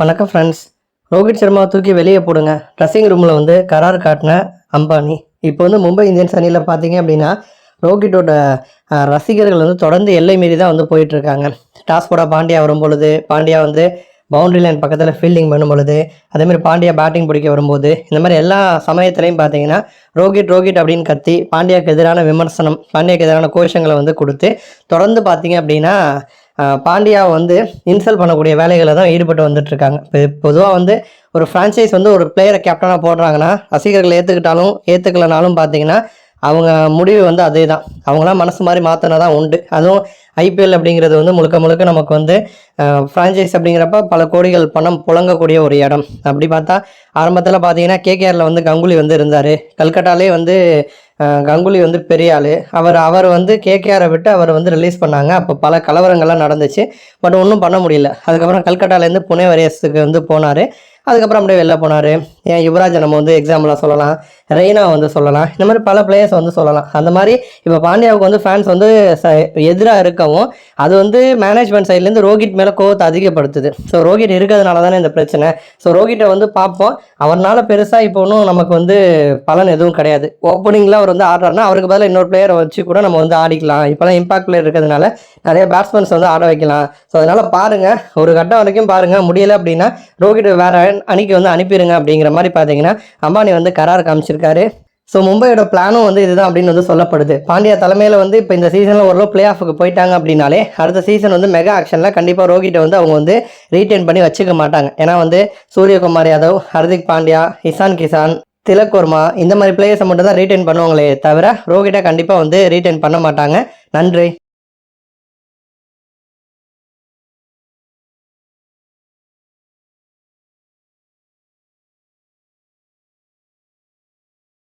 வணக்கம் ஃப்ரெண்ட்ஸ் ரோஹித் சர்மா தூக்கி வெளியே போடுங்க. ட்ரெஸ்ஸிங் ரூமில் வந்து கரார் காட்டின அம்பானி. இப்போ வந்து மும்பை இந்தியன்ஸ் அணியில் பார்த்தீங்க அப்படின்னா ரோஹிட்டோட ரசிகர்கள் வந்து தொடர்ந்து எல்லை மீறி தான் வந்து போயிட்டுருக்காங்க டாஸ் போட பாண்டியா வரும் பொழுது பாண்டியா வந்து பவுண்டரி லைன் பக்கத்தில் ஃபீல்டிங் பண்ணும் பொழுது அதேமாதிரி பாண்டியா பேட்டிங் பிடிக்க வரும்போது இந்த மாதிரி எல்லா சமயத்துலையும் பார்த்தீங்கன்னா ரோஹித் ரோஹித் அப்படின்னு கத்தி பாண்டியாவுக்கு எதிரான விமர்சனம் பாண்டியாவுக்கு எதிரான கோஷங்களை வந்து கொடுத்து தொடர்ந்து பார்த்தீங்க அப்படின்னா பாண்டியாவை வந்து இன்சல்ட் பண்ணக்கூடிய வேலைகளை தான் ஈடுபட்டு வந்துட்டு இருக்காங்க இப்போ பொதுவாக வந்து ஒரு ஃப்ரான்ச்சைஸ் வந்து ஒரு பிளேயரை கேப்டனாக போடுறாங்கன்னா ரசிகர்கள் ஏற்றுக்கிட்டாலும் ஏற்றுக்கலனாலும் பார்த்தீங்கன்னா அவங்க முடிவு வந்து அதே தான் அவங்களாம் மனசு மாதிரி மாற்றினா தான் உண்டு. அதுவும் ஐபிஎல் அப்படிங்கிறது வந்து முழுக்க முழுக்க நமக்கு வந்து ஃப்ரான்ச்சைஸ் அப்படிங்கிறப்ப பல கோடிகள் பணம் புழங்கக்கூடிய ஒரு இடம். அப்படி பார்த்தா ஆரம்பத்தில் பார்த்தீங்கன்னா கேகேஆரில் வந்து கங்குலி வந்து இருந்தார். கல்கட்டாலே வந்து கங்குலி வந்து பெரிய ஆள். அவர் அவர் வந்து கேகேஆரை விட்டு அவர் வந்து ரிலீஸ் பண்ணாங்க. அப்போ பல கலவரங்கள்லாம் நடந்துச்சு. பட் ஒன்றும் பண்ண முடியல. அதுக்கப்புறம் கல்கட்டாலேருந்து புனே வரியஸுக்கு வந்து போனார். அதுக்கப்புறம் அப்படியே வெளில போனார். ஏன் யுவராஜை நம்ம வந்து எக்ஸாம்பிளாக சொல்லலாம். ரெய்னா வந்து சொல்லலாம். இந்த மாதிரி பல பிளேயர்ஸ் வந்து சொல்லலாம். அந்த மாதிரி இப்போ பாண்டியாவுக்கு வந்து ஃபேன்ஸ் வந்து எதிராக இருக்கவும் அது வந்து மேனேஜ்மெண்ட் சைட்லேருந்து ரோஹித் மேலே கோவத்தை அதிகப்படுத்துது. ஸோ ரோஹித் இருக்கிறதுனால தானே இந்த பிரச்சனை. ஸோ ரோஹிட்டை வந்து பார்ப்போம். அவர்னால பெருசாக இப்போ ஒன்றும் நமக்கு வந்து பலன் எதுவும் கிடையாது. ஓப்பனிங்கில் அவர் வந்து ஆடுறாருன்னா அவருக்கு பதிலாக இன்னொரு பிளேயரை வச்சு கூட நம்ம வந்து ஆடிக்கலாம். இப்போலாம் இம்பாக்ட் பிளேயர் இருக்கிறதுனால நிறைய பேட்ஸ்மேன்ஸ் வந்து ஆட வைக்கலாம். ஸோ அதனால் பாருங்கள் ஒரு கட்டம் வரைக்கும் பாருங்கள் முடியலை அப்படின்னா ரோஹித் வேறு அணிக்கு வந்து அனுப்பிடுங்க அப்படிங்கிற மாதிரி பார்த்தீங்கன்னா அம்பானி வந்து கரார் காமிச்சிருக்காரு. ஸோ மும்பையோட பிளானும் வந்து இதுதான் அப்படின்னு வந்து சொல்லப்படுது. பாண்டியா தலைமையில் வந்து இப்போ இந்த சீசனில் ஓரளவு பிளே ஆஃபுக்கு போயிட்டாங்க அப்படின்னாலே அடுத்த சீசன் வந்து மெகா ஆக்ஷனில் கண்டிப்பாக ரோஹிட்டை வந்து அவங்க வந்து ரீட்டைன் பண்ணி வச்சுக்க மாட்டாங்க. ஏன்னா வந்து சூரியகுமார் யாதவ் ஹர்திக் பாண்டியா இசான் கிசான் திலக் வர்மா இந்த மாதிரி பிளேயர்ஸை மட்டும் தான் ரீட்டைன் பண்ணுவாங்களே தவிர ரோஹிட்டை கண்டிப்பாக வந்து ரீட்டைன் பண்ண மாட்டாங்க. நன்றி.